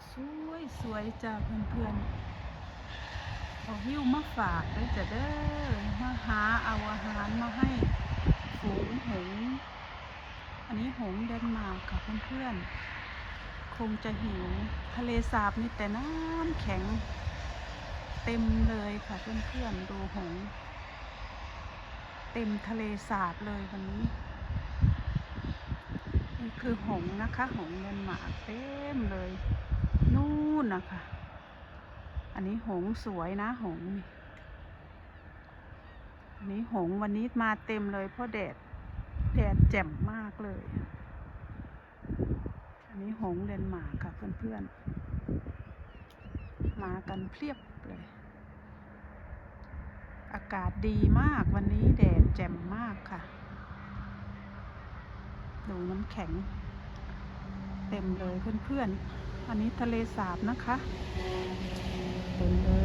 สวยสวยจ้าเพื่อนๆเอาหิ้วมาฝากด้วยจ้ะเด้อมาหาเอาอาหารมาให้ฝูงหงส์อันนี้หงส์เดนมาร์กค่ะเพื่อนๆคงจะหิวทะเลสาบนี่แต่น้ำแข็ง เต็มเลยค่ะเพื่อนๆดูหงส์เต็มทะเลสาบเลยวันนี้ คือหงนะคะ หงเดนมาร์กเต็มเลย นู่นนะคะ อันนี้หงสวยนะหงนี่อันนี้หงวันนี้มาเต็มเลยเพราะแดดแดดแจ่มมากเลย อันนี้หงเดนมาร์กค่ะเพื่อนๆ มากันเพียบเลย อากาศดีมากวันนี้แดด ดูน้ำแข็ง เต็มเลยเพื่อนๆ อันนี้ทะเลสาบนะคะ เต็มเลย